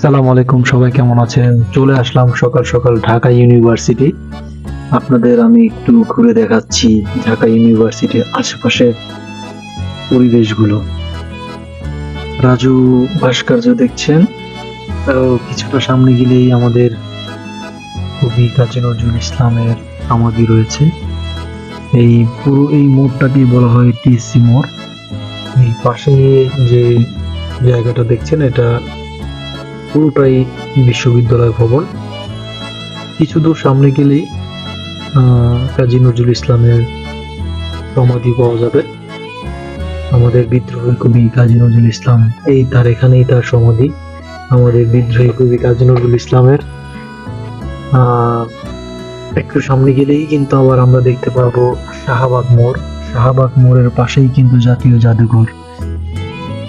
আসসালামু আলাইকুম, সবাই কেমন আছেন? চলে আসলাম সকাল সকাল ঢাকা ইউনিভার্সিটি। আপনাদের আমি একটু ঘুরে দেখাচ্ছি ঢাকা ইউনিভার্সিটির আশেপাশে পরিবেশগুলো। রাজু ভাস্কর্য দেখছেন? কিছুটা সামনে গেলেই আমাদের কবি কাজী নজরুল ইসলামের সমাধি রয়েছে। এই পুরো, এই মোড়টাকে বলা হয় টিএসসি মোড়। এই পাশে যে জায়গাটা দেখছেন, এটা পুরোটাই বিশ্ববিদ্যালয় ভবন। কিছু দূর সামনে গেলেই কাজী নজরুল ইসলামের সমাধি পাওয়া যাবে। আমাদের বিদ্রোহী কবি কাজী নজরুল ইসলাম, এই তার এখানেই তার সমাধি। আমাদের বিদ্রোহী কবি কাজী নজরুল ইসলামের একটু সামনে গেলেই কিন্তু আবার আমরা দেখতে পাবো শাহবাগ মোড়। শাহবাগ মোড়ের পাশেই কিন্তু জাতীয় জাদুঘর।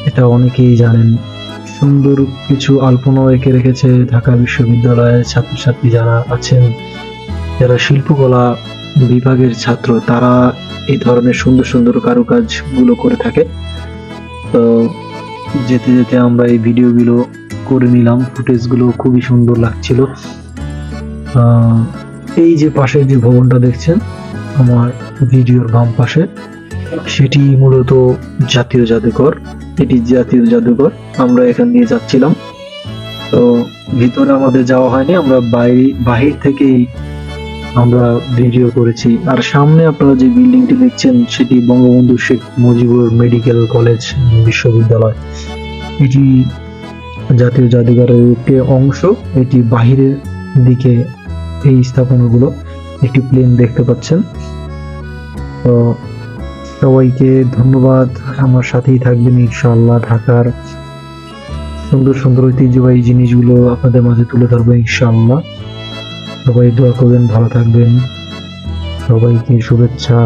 এটা অনেকেই জানেন সুন্দর কিছু আলপনাও এঁকে রেখেছে ঢাকা বিশ্ববিদ্যালয়ের ছাত্রছাত্রী যারা আছেন। যারা শিল্পকলা বিভাগের ছাত্র, তারা এই ধরনের সুন্দর সুন্দর কারুকাজগুলো করে থাকে। তো যেতে যেতে আমরা এই ভিডিওগুলো করে নিলাম, ফুটেজগুলো খুবই সুন্দর লাগছিল। এই যে পাশের যে ভবনটা দেখছেন, আমার ভিডিওর বাম পাশে সেটি মূলত জাতীয় জাদুঘর। এটি জাতীয় জাদুঘর। আমরা এখান দিয়ে যাচ্ছিলাম। তো ভিতরে আমাদের যাওয়া হয়নি। আমরা বাইরে, বাহির থেকেই আমরা ভিডিও করেছি। আর সামনে আপনারা যে বিল্ডিংটি দেখছেন, সেটি বঙ্গবন্ধু শেখ মুজিবুর মেডিকেল কলেজ বিশ্ববিদ্যালয়। এটি জাতীয় জাদুঘরের একটি অংশ। এটি বাহিরের দিকে এই স্থাপনাগুলো একটি প্লেন দেখতে পাচ্ছেন। তো সবাইকে ধন্যবাদ। আমার সাথেই থাকবেন ইনশাল্লাহ ঢাকার সুন্দর সুন্দর ঐতিহ্যবাহী জিনিসগুলো আপনাদের মাঝে তুলে ধরবো ইনশাল্লাহ সবাই দোয়া করবেন, ভালো থাকবেন। সবাইকে শুভেচ্ছা।